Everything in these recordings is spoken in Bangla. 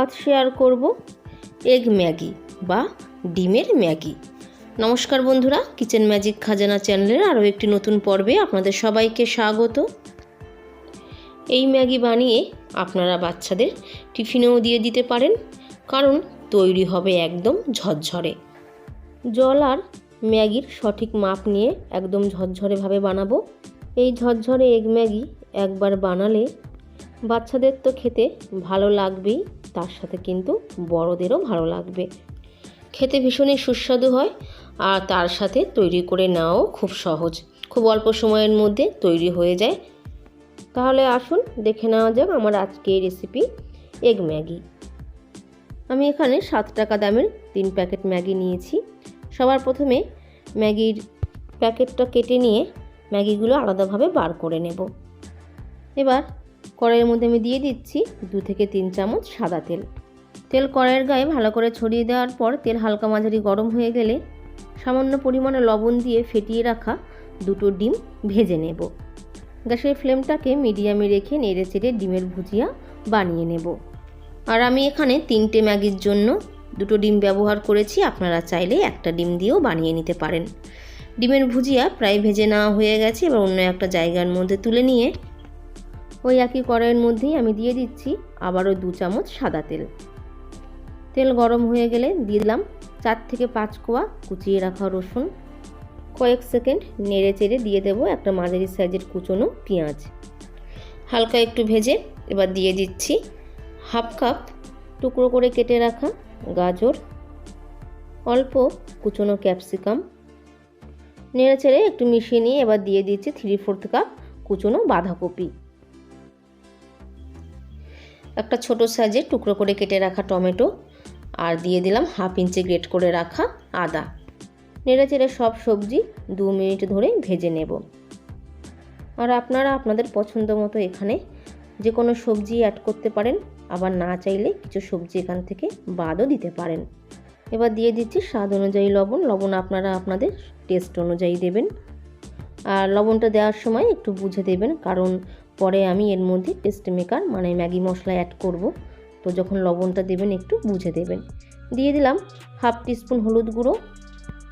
আজ শেয়ার করব। এগ ম্যাগি বা ডিমের ম্যাগি। নমস্কার বন্ধুরা কিচেন ম্যাজিক খাজানা চ্যানেলের আরও একটি নতুন পর্বে আপনাদের সবাইকে স্বাগত। এই ম্যাগি বানিয়ে আপনারা বাচ্চাদের টিফিনেও দিয়ে দিতে পারেন, কারণ তৈরি হবে একদম ঝরঝরে। জল আর ম্যাগির সঠিক মাপ নিয়ে একদম ঝরঝরেভাবে বানাবো। এই ঝরঝরে এগ ম্যাগি একবার বানালে বাচ্চাদের তো খেতে ভালো লাগবেই। তার সাথে কিন্তু বড়দেরও ভালো লাগবে। খেতে ভীষণই সুস্বাদু হয় আর তার সাথে তৈরি করে নেওয়াও খুব সহজ। খুব অল্প সময়ের মধ্যে তৈরি হয়ে যায়। তাহলে আসুন, দেখে নেওয়া যাক আমার আজকের রেসিপি এগ ম্যাগি। আমি এখানে সাত টাকা দামের তিন প্যাকেট ম্যাগি নিয়েছি। সবার প্রথমে ম্যাগির প্যাকেটটা কেটে নিয়ে ম্যাগিগুলো আলাদাভাবে বার করে নেব। এবার কড়াইয়ের মধ্যে আমি দিয়ে দিচ্ছি দু থেকে তিন চামচ সাদা তেল। তেল কড়াইয়ের গায়ে ভালো করে ছড়িয়ে দেওয়ার পর তেল হালকা মাঝারি গরম হয়ে গেলে সামান্য পরিমাণে লবণ দিয়ে ফেটিয়ে রাখা দুটো ডিম ভেজে নেব। গ্যাসের ফ্লেমটাকে মিডিয়ামে রেখে নেড়ে চেড়ে ডিমের ভুজিয়া বানিয়ে নেব। আর আমি এখানে তিনটে ম্যাগির জন্য দুটো ডিম ব্যবহার করেছি, আপনারা চাইলে একটা ডিম দিয়েও বানিয়ে নিতে পারেন। ডিমের ভুজিয়া প্রায় ভেজে নেওয়া হয়ে গেছে, এবার অন্য একটা জায়গার মধ্যে তুলে নিয়ে ওই একই কড়াইয়ের মধ্যেই আমি দিয়ে দিচ্ছি আবারও দু চামচ সাদা তেল। তেল গরম হয়ে গেলে দিয়ে দিলাম চার থেকে পাঁচ কোয়া কুচিয়ে রাখা রসুন। কয়েক সেকেন্ড নেড়ে চেড়ে দিয়ে দেবো একটা মাঝারি সাইজের কুচনো পেঁয়াজ। হালকা একটু ভেজে এবার দিয়ে দিচ্ছি হাফ কাপ টুকরো করে কেটে রাখা গাজর। অল্প কুচনো ক্যাপসিকাম। নেড়ে চেড়ে একটু মিশিয়ে নিয়ে এবার দিয়ে দিচ্ছি থ্রি ফোর্থ কাপ কুচনো বাঁধাকপি। একটা ছোট সাইজের টুকরো করে কেটে রাখা টমেটো আর দিয়ে দিলাম হাফ ইঞ্চি গ্রেট করে রাখা আদা। নেড়ে চেড়ে সব সবজি দু মিনিট ধরে ভেজে নেব। আর আপনারা আপনাদের পছন্দ মতো এখানে যে কোনো সবজি অ্যাড করতে পারেন, আবার না চাইলে কিছু সবজি এখান থেকে বাদও দিতে পারেন। এবার দিয়ে দিচ্ছি স্বাদ অনুযায়ী লবণ। লবণ আপনারা আপনাদের টেস্ট অনুযায়ী দেবেন। আর লবণটা দেওয়ার সময় একটু বুঝে দেবেন, কারণ পরে আমি এর মধ্যে টেস্ট মেকার মানে ম্যাগি মশলা অ্যাড করব। তো যখন লবণটা দেবেন, একটু বুঝে দেবেন। দিয়ে দিলাম হাফ টিস্পুন হলুদ গুঁড়ো।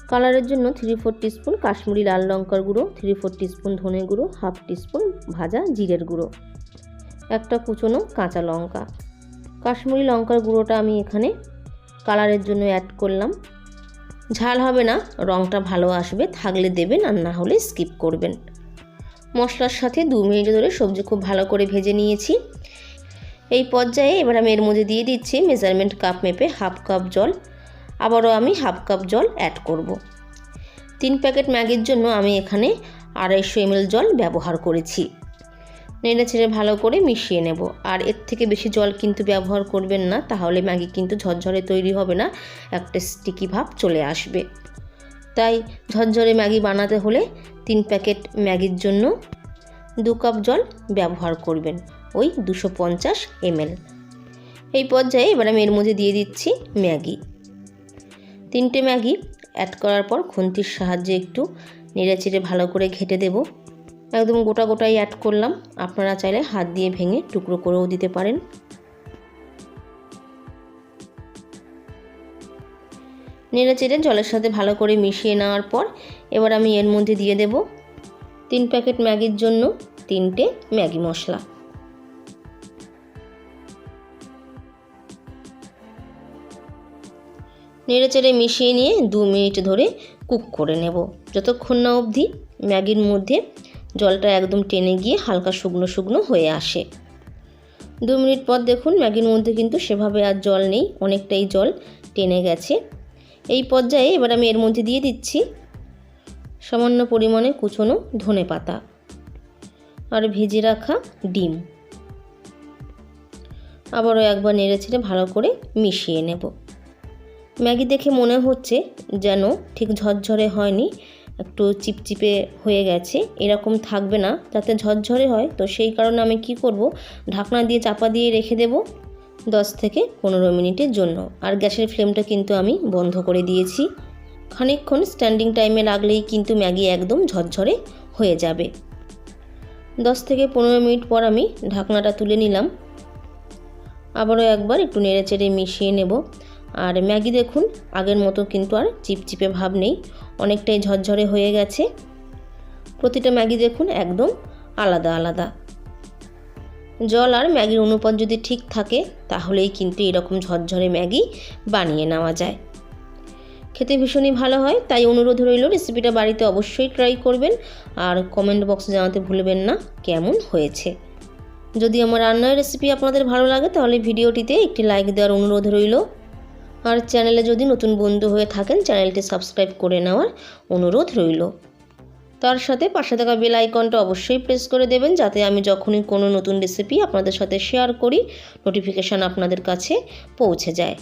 কালারের জন্য থ্রি ফোর টিস্পুন কাশ্মীরি লাল লঙ্কার গুঁড়ো থ্রি ফোর টিস্পুন ধনে গুঁড়ো হাফ টিস্পুন ভাজা জিরের গুঁড়ো। একটা কুচনো কাঁচা লঙ্কা। কাশ্মীরি লঙ্কার গুঁড়োটা আমি এখানে কালারের জন্য অ্যাড করলাম। ঝাল হবে না রঙটা ভালো আসবে, থাকলে দেবেন আর না হলে স্কিপ করবেন। মশলার সাথে দু মিনিট ধরে সবজি খুব ভালো করে ভেজে নিয়েছি। এই পর্যায়ে এবার আমি এর মধ্যে দিয়ে দিচ্ছি মেজারমেন্ট কাপ মেপে হাফ কাপ জল। আবারও আমি হাফ কাপ জল অ্যাড করব। তিন প্যাকেট ম্যাগির জন্য আমি এখানে আড়াইশো এমএল জল ব্যবহার করেছি। নেড়ে ছেড়ে ভালো করে মিশিয়ে নেব। আর এর থেকে বেশি জল কিন্তু ব্যবহার করবেন না, তাহলে ম্যাগি কিন্তু ঝরঝরে তৈরি হবে না, একটা স্টিকি ভাব চলে আসবে। তাই ঝরঝরে ম্যাগি বানাতে হলে তিন প্যাকেট ম্যাগির জন্য দু কাপ জল ব্যবহার করবেন, ওই দুশো পঞ্চাশ এমএল। এই পর্যায়ে এবার আমি এর মধ্যে দিয়ে দিচ্ছি ম্যাগি। তিনটে ম্যাগি অ্যাড করার পর খুন্তির সাহায্যে একটু নেড়েচেড়ে ভালো করে ঘেটে দেব। একদম গোটা গোটাই অ্যাড করলাম, আপনারা চাইলে হাত দিয়ে ভেঙে টুকরো করেও দিতে পারেন। নেড়ে চেড়ে জলের সাথে ভালো করে মিশিয়ে নেওয়ার পর এবার আমি এর মধ্যে দিয়ে দেব তিন প্যাকেট ম্যাগির জন্য তিনটে ম্যাগি মশলা। নেড়ে চেড়ে মিশিয়ে নিয়ে দু মিনিট ধরে কুক করে নেব। যতক্ষণ না অবধি ম্যাগির মধ্যে জলটা একদম টেনে গিয়ে হালকা শুকনো শুকনো হয়ে আসে। দু মিনিট পর দেখুন ম্যাগির মধ্যে কিন্তু সেভাবে আর জল নেই, অনেকটাই জল টেনে গেছে। এই পর্যায়ে এবার আমি এর মধ্যে দিয়ে দিচ্ছি সামান্য পরিমাণে কুচনো ধনে পাতা আর ভেজে রাখা ডিম। আবারও একবার নেড়ে ছেড়ে ভালো করে মিশিয়ে নেব। ম্যাগি দেখে মনে হচ্ছে যেন ঠিক ঝরঝরে হয়নি, একটু চিপচিপে হয়ে গেছে, এরকম থাকবে না, যাতে ঝরঝরে হয়। তো সেই কারণে আমি কি করব? ঢাকনা দিয়ে চাপা দিয়ে রেখে দেব। দশ থেকে পনেরো মিনিটের জন্য। আর গ্যাসের ফ্লেমটা কিন্তু আমি বন্ধ করে দিয়েছি। খানিকক্ষণ স্ট্যান্ডিং টাইমে রাখলেই কিন্তু ম্যাগি একদম ঝরঝরে হয়ে যাবে। দশ থেকে পনেরো মিনিট পর আমি ঢাকনাটা তুলে নিলাম। আবারও একবার একটু নেড়ে চেড়ে মিশিয়ে নেব। আর ম্যাগি দেখুন, আগের মতো কিন্তু আর চিপচিপে ভাব নেই। অনেকটাই ঝরঝরে হয়ে গেছে। প্রতিটা ম্যাগি দেখুন একদম আলাদা আলাদা। জল আর ম্যাগির অনুপাত যদি ঠিক থাকে, তাহলেই কিন্তু এরকম ঝরঝরে ম্যাগি বানিয়ে নেওয়া যায়। খেতে ভীষণই ভালো হয়, তাই অনুরোধ রইল, রেসিপিটা বাড়িতে অবশ্যই ট্রাই করবেন। আর কমেন্ট বক্সে জানাতে ভুলবেন না, কেমন হয়েছে। যদি আমার রান্নার রেসিপি আপনাদের ভালো লাগে, তাহলে ভিডিওটিতে একটি লাইক দেওয়ার অনুরোধ রইল। আর চ্যানেলে যদি নতুন বন্ধু হয়ে থাকেন, চ্যানেলটি সাবস্ক্রাইব করে নেওয়ার অনুরোধ রইল। তার সাথে পাশে থাকা বেল আইকনটা অবশ্যই প্রেস করে দেবেন, যাতে আমি যখনই কোনো নতুন রেসিপি আপনাদের সাথে শেয়ার করি নোটিফিকেশান আপনাদের কাছে পৌঁছে যায়।